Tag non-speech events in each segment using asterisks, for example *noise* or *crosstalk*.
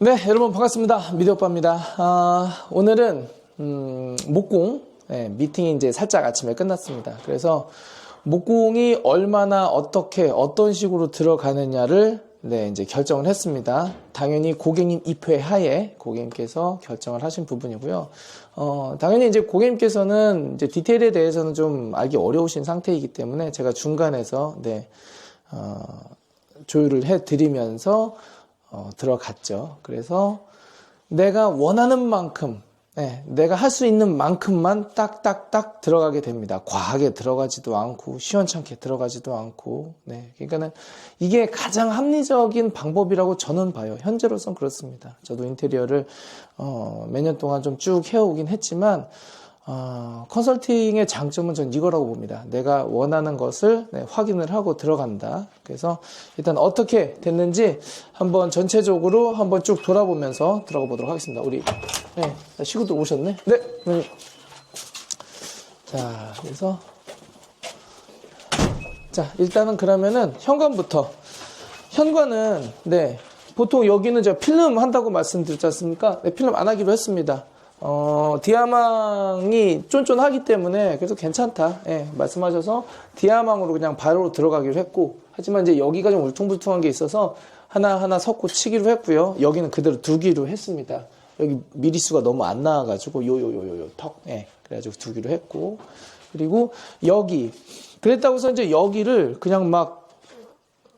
네, 여러분 반갑습니다. 미디오빠입니다. 아, 오늘은 음, 목공 네, 미팅이 이제 살짝 아침에 끝났습니다. 그래서 목공이 얼마나 어떻게 어떤 식으로 들어가느냐를 네, 이제 결정을 했습니다. 당연히 고객님 입회 하에 고객님께서 결정을 하신 부분이고요. 어, 당연히 이제 고객님께서는 이제 디테일에 대해서는 좀 알기 어려우신 상태이기 때문에 제가 중간에서 네, 어, 조율을 해 드리면서 어, 들어갔죠. 그래서 내가 원하는 만큼, 네, 내가 할 수 있는 만큼만 딱딱딱 들어가게 됩니다. 과하게 들어가지도 않고, 시원찮게 들어가지도 않고, 네. 그러니까는 이게 가장 합리적인 방법이라고 저는 봐요. 현재로선 그렇습니다. 저도 인테리어를, 어, 몇 년 동안 좀 쭉 해오긴 했지만, 어, 컨설팅의 장점은 전 이거라고 봅니다. 내가 원하는 것을 네, 확인을 하고 들어간다. 그래서 일단 어떻게 됐는지 한번 전체적으로 한번 쭉 돌아보면서 들어가 보도록 하겠습니다. 우리 네, 시구도 오셨네. 네. 네. 자, 그래서 자 일단은 그러면은 현관부터 현관은 네 보통 여기는 제가 필름 한다고 말씀드렸지 않습니까? 네, 필름 안 하기로 했습니다. 어, 디아망이 쫀쫀하기 때문에 그래서 괜찮다. 예, 말씀하셔서 디아망으로 그냥 바로 들어가기로 했고, 하지만 이제 여기가 좀 울퉁불퉁한 게 있어서 하나하나 섞고 치기로 했고요. 여기는 그대로 두기로 했습니다. 여기 미리수가 너무 안 나와가지고, 요, 요, 요, 요, 요, 턱. 예, 그래가지고 두기로 했고. 그리고 여기. 그랬다고 해서 이제 여기를 그냥 막,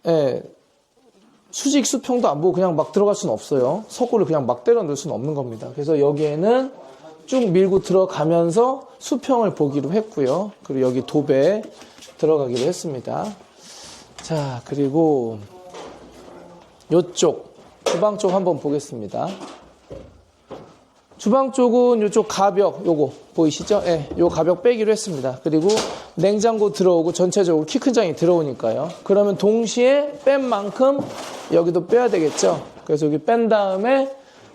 예, 수직 수평도 안 보고 그냥 막 들어갈 수는 없어요. 석고를 그냥 막 때려 넣을 수는 없는 겁니다. 그래서 여기에는 쭉 밀고 들어가면서 수평을 보기로 했고요. 그리고 여기 도배 들어가기로 했습니다. 자, 그리고 요쪽 주방 쪽 한번 보겠습니다. 주방 쪽은 요쪽 가벽 요거 보이시죠? 예, 요 가벽 빼기로 했습니다. 그리고 냉장고 들어오고 전체적으로 키 큰 장이 들어오니까요. 그러면 동시에 뺀 만큼 여기도 빼야 되겠죠. 그래서 여기 뺀 다음에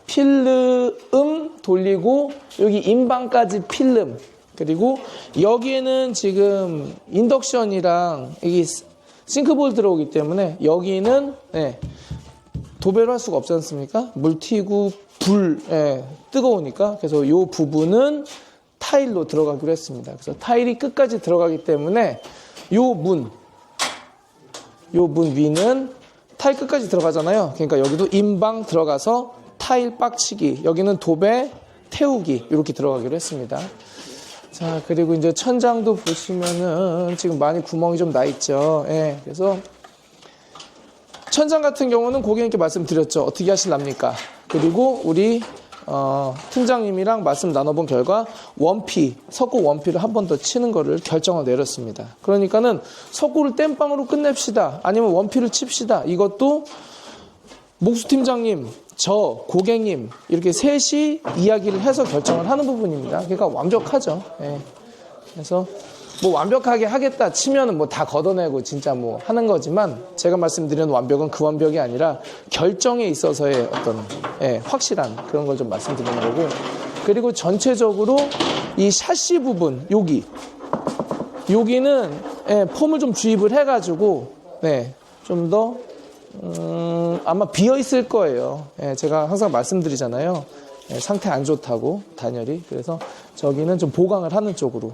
필름 돌리고 여기 인방까지 필름 그리고 여기에는 지금 인덕션이랑 이게 싱크볼 들어오기 때문에 여기는 네, 도배를 할 수가 없지 않습니까? 물 튀고 불 예, 뜨거우니까 그래서 이 부분은 타일로 들어가기로 했습니다. 그래서 타일이 끝까지 들어가기 때문에 요 문, 요문 위는 타일 끝까지 들어가잖아요. 그러니까 여기도 인방 들어가서 타일 빡치기, 여기는 도배 태우기 이렇게 들어가기로 했습니다. 자 그리고 이제 천장도 보시면은 지금 많이 구멍이 좀 나 있죠. 예, 그래서 천장 같은 경우는 고객님께 말씀드렸죠. 어떻게 하실랍니까? 그리고 우리 어, 팀장님이랑 말씀 나눠본 결과 원피, 석고 원피를 한 번 더 치는 거를 결정을 내렸습니다. 그러니까는 석고를 땜빵으로 끝냅시다. 아니면 원피를 칩시다. 이것도 목수 팀장님, 저 고객님 이렇게 셋이 이야기를 해서 결정을 하는 부분입니다. 그러니까 완벽하죠. 예. 그래서 뭐 완벽하게 하겠다 치면은 뭐 다 걷어내고 진짜 뭐 하는 거지만 제가 말씀드리는 완벽은 그 완벽이 아니라 결정에 있어서의 어떤 예, 확실한 그런 걸 좀 말씀드리는 거고 그리고 전체적으로 이 샤시 부분 여기 여기는 예, 폼을 좀 주입을 해가지고 네, 좀더 음, 아마 비어 있을 거예요. 예, 제가 항상 말씀드리잖아요. 예, 상태 안 좋다고 단열이 그래서 저기는 좀 보강을 하는 쪽으로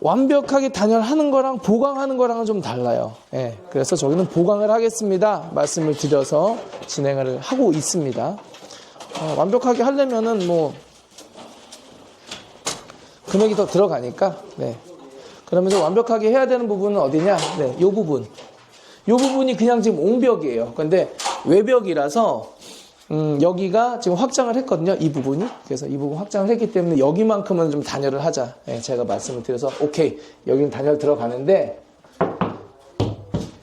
완벽하게 단열하는 거랑 보강하는 거랑은 좀 달라요. 예, 그래서 저기는 보강을 하겠습니다. 말씀을 드려서 진행을 하고 있습니다. 어, 완벽하게 하려면은 뭐 금액이 더 들어가니까 네. 그러면 서 완벽하게 해야 되는 부분은 어디냐? 네, 요 부분. 요 부분이 그냥 지금 옹벽이에요. 근데 외벽이라서 음, 여기가 지금 확장을 했거든요. 이 부분이. 그래서 이 부분 확장을 했기 때문에 여기만큼은 좀 단열을 하자. 예, 제가 말씀을 드려서 오케이. 여기는 단열 들어가는데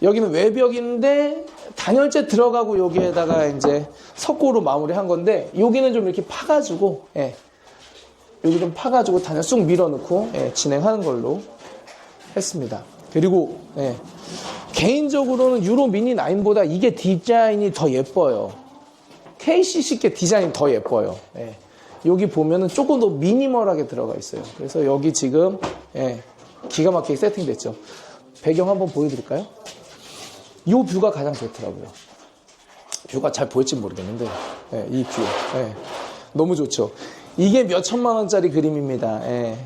여기는 외벽인데 단열재 들어가고 여기에다가 이제 석고로 마무리한 건데 여기는 좀 이렇게 파가지고 예, 여기 좀 파가지고 단열 쑥 밀어넣고 예, 진행하는 걸로 했습니다. 그리고 예, 개인적으로는 유로 미니 9보다 이게 디자인이 더 예뻐요. KCC께 디자인이 더 예뻐요. 예. 여기 보면은 조금 더 미니멀하게 들어가 있어요. 그래서 여기 지금 예, 기가 막히게 세팅됐죠. 배경 한번 보여드릴까요? 이 뷰가 가장 좋더라고요. 뷰가 잘 보일지 모르겠는데 예, 이 뷰. 예. 너무 좋죠. 이게 몇 천만 원짜리 그림입니다. 예.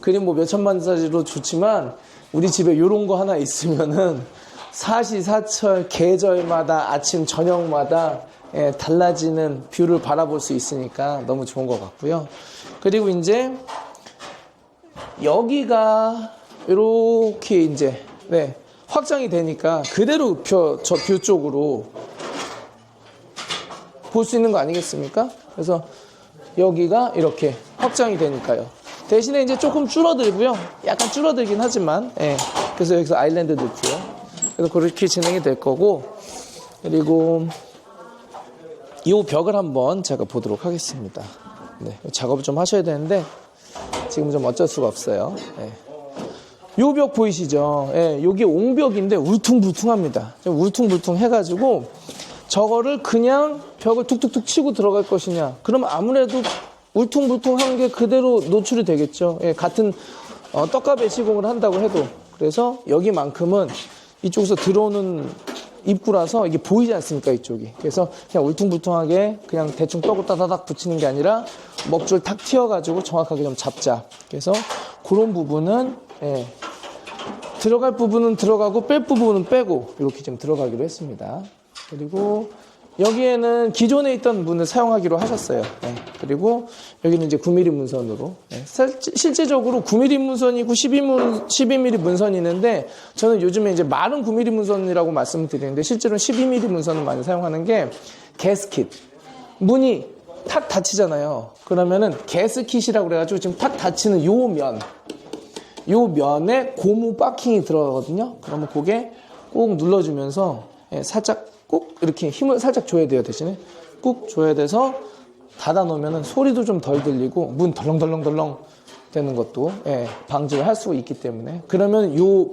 그림 뭐 몇 천만 원짜리로 좋지만 우리 집에 이런 거 하나 있으면은 사시사철 계절마다 아침 저녁마다 예, 달라지는 뷰를 바라볼 수 있으니까 너무 좋은 것 같고요. 그리고 이제 여기가 이렇게 이제 네, 확장이 되니까 그대로 저 뷰 쪽으로 볼 수 있는 거 아니겠습니까? 그래서 여기가 이렇게 확장이 되니까요. 대신에 이제 조금 줄어들고요. 약간 줄어들긴 하지만, 예. 그래서 여기서 아일랜드 넣고요. 그래서 그렇게 진행이 될 거고, 그리고 이 벽을 한번 제가 보도록 하겠습니다. 네, 작업을 좀 하셔야 되는데, 지금 좀 어쩔 수가 없어요. 예. 요벽 보이시죠? 예, 요게 옹벽인데 울퉁불퉁합니다. 좀 울퉁불퉁 해가지고 저거를 그냥 벽을 툭툭툭 치고 들어갈 것이냐? 그럼 아무래도 울퉁불퉁한 게 그대로 노출이 되겠죠. 예, 같은 어, 떡값의 시공을 한다고 해도 그래서 여기만큼은 이쪽에서 들어오는 입구라서 이게 보이지 않습니까 이쪽이 그래서 그냥 울퉁불퉁하게 그냥 대충 떡을 따다닥 붙이는 게 아니라 먹줄 탁 튀어가지고 정확하게 좀 잡자 그래서 그런 부분은 예, 들어갈 부분은 들어가고 뺄 부분은 빼고 이렇게 좀 들어가기로 했습니다. 그리고 여기에는 기존에 있던 문을 사용하기로 하셨어요. 네. 그리고 여기는 이제 9mm 문선으로. 네. 살- 실제적으로 9mm 문선이고 12mm, 12mm 문선이 있는데 저는 요즘에 이제 마른 9mm 문선이라고 말씀을 드리는데 실제로는 12mm 문선을 많이 사용하는 게 게스킷. 문이 탁 닫히잖아요. 그러면은 게스킷이라고 그래가지고 지금 탁 닫히는 요 면. 요 면에 고무 바킹이 들어가거든요. 그러면 그게 꾹 눌러주면서 예, 살짝 꾹 이렇게 힘을 살짝 줘야 돼요. 대신에 꾹 줘야 돼서 닫아 놓으면 소리도 좀 덜 들리고 문 덜렁덜렁덜렁 되는 것도 예, 방지를 할 수 있기 때문에 그러면 요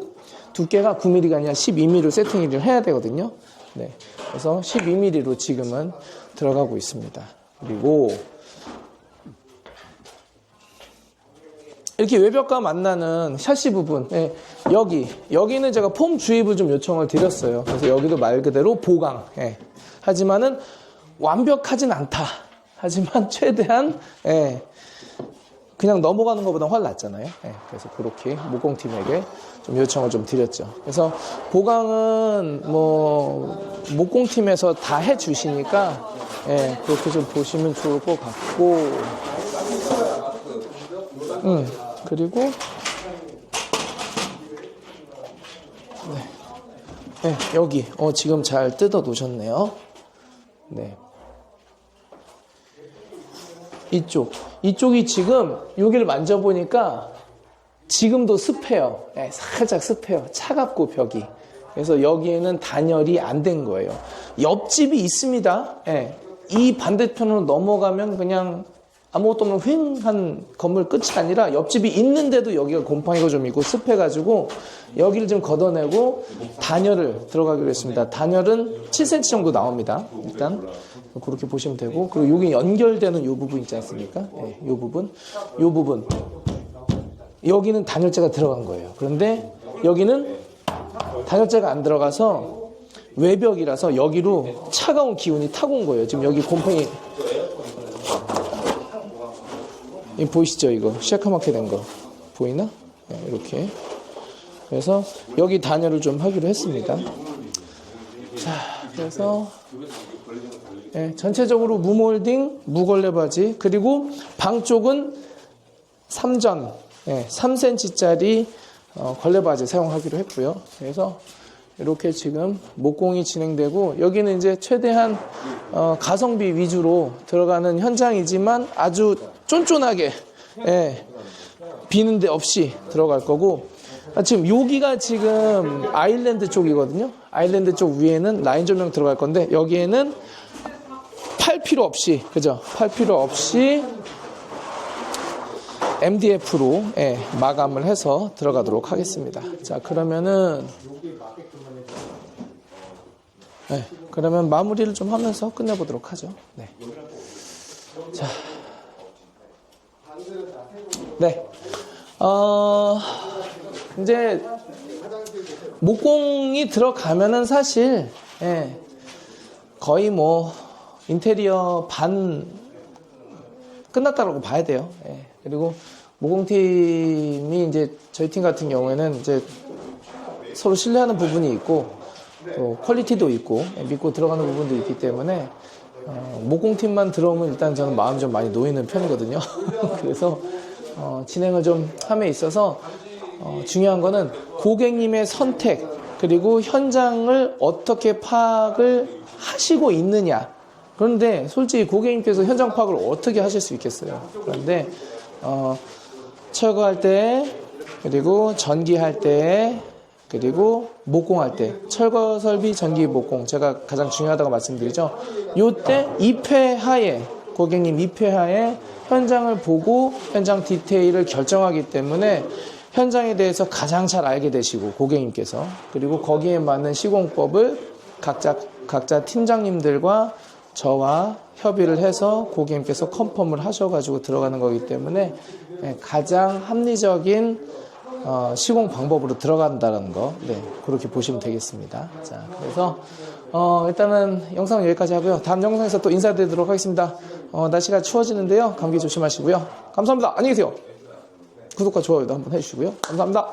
두께가 9mm가 아니라 12mm로 세팅을 해야 되거든요. 네, 그래서 12mm로 지금은 들어가고 있습니다. 그리고 이렇게 외벽과 만나는 샤시 부분, 예, 여기, 여기는 제가 폼 주입을 좀 요청을 드렸어요. 그래서 여기도 말 그대로 보강. 예. 하지만은 완벽하진 않다. 하지만 *laughs* 최대한, 예, 그냥 넘어가는 것보다 훨 낫잖아요. 예, 그래서 그렇게 목공팀에게 좀 요청을 좀 드렸죠. 그래서 보강은 뭐 목공팀에서 다 해주시니까 예, 그렇게 좀 보시면 좋을 것 같고, 음, 그리고 네. 네, 여기 어, 지금 잘 뜯어 놓으셨네요. 네. 이쪽 이쪽이 지금 여기를 만져보니까 지금도 습해요. 네, 살짝 습해요. 차갑고 벽이. 그래서 여기에는 단열이 안 된 거예요. 옆집이 있습니다. 예, 이 반대편으로 넘어가면 그냥 아무것도 없는 휑한 건물 끝이 아니라 옆집이 있는데도 여기가 곰팡이가 좀 있고 습해가지고 여기를 좀 걷어내고 단열을 들어가기로 했습니다. 단열은 7cm 정도 나옵니다. 일단 그렇게 보시면 되고 그리고 여기 연결되는 이 부분 있지 않습니까? 예, 이 부분, 이 부분 여기는 단열재가 들어간 거예요. 그런데 여기는 단열재가 안 들어가서 외벽이라서 여기로 차가운 기운이 타고 온 거예요. 지금 여기 곰팡이 이 보이시죠? 이거 시카맣게 된 거 보이나? 네, 이렇게 그래서 여기 단열을 좀 하기로 했습니다. 자, 그래서 네, 전체적으로 무몰딩, 무걸레 바지 그리고 방 쪽은 3전, 네, 3cm짜리 어, 걸레 바지 사용하기로 했고요. 그래서 이렇게 지금 목공이 진행되고 여기는 이제 최대한 어, 가성비 위주로 들어가는 현장이지만 아주 쫀쫀하게 예, 비는 데 없이 들어갈 거고 아, 지금 여기가 지금 아일랜드 쪽이거든요. 아일랜드 쪽 위에는 라인 조명 들어갈 건데 여기에는 팔 필요 없이 그죠? 팔 필요 없이 MDF로 예, 마감을 해서 들어가도록 하겠습니다. 자 그러면은 네, 그러면 마무리를 좀 하면서 끝내보도록 하죠. 네. 자, 네. 어, 이제 목공이 들어가면은 사실 예, 거의 뭐 인테리어 반 끝났다라고 봐야 돼요. 예. 그리고 모공팀이 이제 저희 팀 같은 경우에는 이제 서로 신뢰하는 부분이 있고 또 퀄리티도 있고 예, 믿고 들어가는 부분도 있기 때문에 어, 모공팀만 들어오면 일단 저는 마음이 좀 많이 놓이는 편이거든요. *laughs* 그래서 어, 진행을 좀 함에 있어서 어, 중요한 거는 고객님의 선택 그리고 현장을 어떻게 파악을 하시고 있느냐. 그런데 솔직히 고객님께서 현장 파악을 어떻게 하실 수 있겠어요. 그런데 어, 철거할 때 그리고 전기할 때 그리고 목공할 때 철거 설비 전기 목공 제가 가장 중요하다고 말씀드리죠. 요때 2회 하에 고객님 2회 하에 현장을 보고 현장 디테일을 결정하기 때문에 현장에 대해서 가장 잘 알게 되시고 고객님께서 그리고 거기에 맞는 시공법을 각자 각자 팀장님들과 저와 협의를 해서 고객님께서 컨펌을 하셔가지고 들어가는 거기 때문에 예, 가장 합리적인 어, 시공 방법으로 들어간다는 거, 네, 그렇게 보시면 되겠습니다. 자, 그래서, 어, 일단은 영상은 여기까지 하고요. 다음 영상에서 또 인사드리도록 하겠습니다. 어, 날씨가 추워지는데요. 감기 조심하시고요. 감사합니다. 안녕히 계세요. 구독과 좋아요도 한번 해주시고요. 감사합니다.